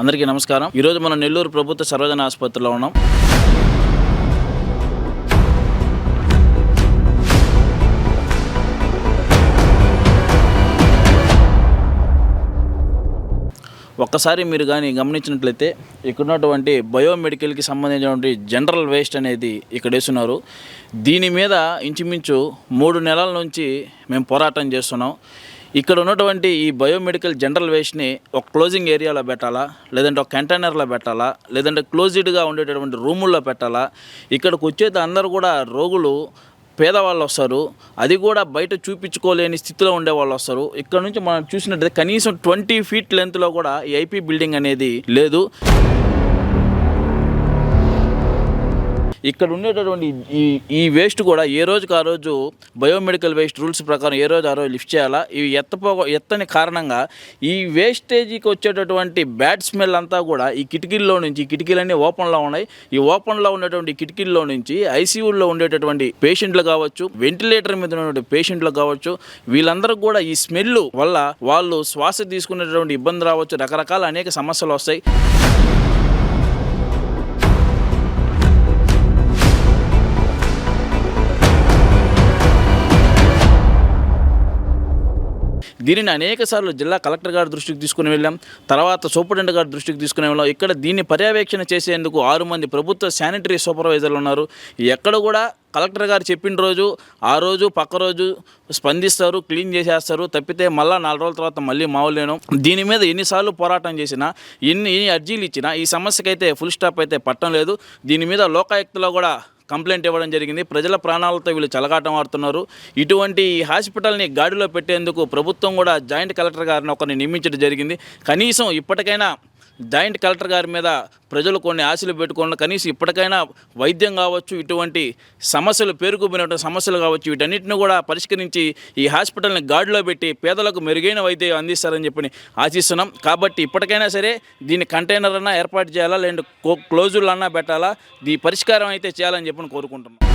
అందరికీ నమస్కారం. ఈరోజు మనం నెల్లూరు ప్రభుత్వ సర్వజన ఆసుపత్రిలో ఉన్నాం. ఒక్కసారి మీరు కానీ గమనించినట్లయితే ఇక్కడ ఉన్నటువంటి బయోమెడికల్కి సంబంధించినటువంటి జనరల్ వేస్ట్ అనేది ఇక్కడ వేస్తున్నారు. దీని మీద ఇంచుమించు మూడు నెలల నుంచి మేము పోరాటం చేస్తున్నాం. ఇక్కడ ఉన్నటువంటి ఈ బయోమెడికల్ జనరల్ వేస్ట్ని ఒక క్లోజింగ్ ఏరియాలో పెట్టాలా? లేదంటే ఒక కంటైనర్లో పెట్టాలా? లేదంటే క్లోజ్డ్గా ఉండేటటువంటి రూముల్లో పెట్టాలా? ఇక్కడికి వచ్చేది అందరూ కూడా రోగులు పేదవాళ్ళు వస్తారు. అది కూడా బయట చూపించుకోలేని స్థితిలో ఉండే వాళ్ళు వస్తారు. ఇక్కడ నుంచి మనం చూసినట్టయితే కనీసం ట్వంటీ ఫీట్ లెంత్లో కూడా ఈ ఐపీ బిల్డింగ్ అనేది లేదు. ఇక్కడ ఉండేటటువంటి ఈ ఈ వేస్ట్ కూడా ఏ రోజుకి ఆ రోజు బయోమెడికల్ వేస్ట్ రూల్స్ ప్రకారం ఏ రోజు ఆ రోజు లిఫ్ట్ చేయాలా? ఇవి ఎత్తపో ఎత్తని కారణంగా ఈ వేస్టేజీకి వచ్చేటటువంటి బ్యాడ్ స్మెల్ అంతా కూడా ఈ కిటికీల్లో నుంచి కిటికీలన్నీ ఓపెన్లో ఉన్నాయి. ఈ ఓపెన్లో ఉన్నటువంటి కిటికీల్లో నుంచి ఐసీయూల్లో ఉండేటటువంటి పేషెంట్లు కావచ్చు వెంటిలేటర్ మీద ఉన్నటువంటి పేషెంట్లు కావచ్చు వీళ్ళందరూ కూడా ఈ స్మెల్ వల్ల వాళ్ళు శ్వాస తీసుకునేటటువంటి ఇబ్బంది రావచ్చు. రకరకాల అనేక సమస్యలు వస్తాయి. దీనిని అనేక సార్లు జిల్లా కలెక్టర్ గారి దృష్టికి తీసుకుని వెళ్ళాం. తర్వాత సూపరింటెండెంట్ గారి దృష్టికి తీసుకుని వెళ్ళాం. ఇక్కడ దీన్ని పర్యవేక్షణ చేసేందుకు ఆరు మంది ప్రభుత్వ శానిటరీ సూపర్వైజర్లు ఉన్నారు. ఎక్కడ కూడా కలెక్టర్ గారు చెప్పిన రోజు ఆ రోజు పక్క రోజు స్పందిస్తారు క్లీన్ చేసేస్తారు. తప్పితే మళ్ళీ నాలుగు రోజుల తర్వాత మళ్ళీ మావులేను దీని మీద ఎన్నిసార్లు పోరాటం చేసినా ఎన్ని ఎన్ని అర్జీలు ఇచ్చినా ఈ సమస్యకైతే ఫుల్ స్టాప్ అయితే పట్టం లేదు. దీని మీద లోకాయుక్తలో కూడా కంప్లైంట్ ఇవ్వడం జరిగింది. ప్రజల ప్రాణాలతో వీళ్ళు చలగాటం ఆడుతున్నారు. ఇటువంటి ఈ హాస్పిటల్ని గాడిలో పెట్టేందుకు ప్రభుత్వం కూడా జాయింట్ కలెక్టర్ గారిని ఒకరిని నియమించడం జరిగింది. కనీసం ఇప్పటికైనా జాయింట్ కలెక్టర్ గారి మీద ప్రజలు కొన్ని ఆశలు పెట్టుకున్న కనీసం ఇప్పటికైనా వైద్యం కావచ్చు ఇటువంటి సమస్యలు పేరుకుపోయినటువంటి సమస్యలు కావచ్చు వీటన్నిటిని కూడా పరిష్కరించి ఈ హాస్పిటల్ని గాడిలో పెట్టి పేదలకు మెరుగైన వైద్యం అందిస్తారని చెప్పి ఆశిస్తున్నాం. కాబట్టి ఇప్పటికైనా సరే దీన్ని కంటైనర్ అన్నా ఏర్పాటు చేయాలా లేదంటే క్లోజులు అన్నా పెట్టాలా దీ పరిష్కారం అయితే చేయాలని చెప్పి కోరుకుంటున్నాం.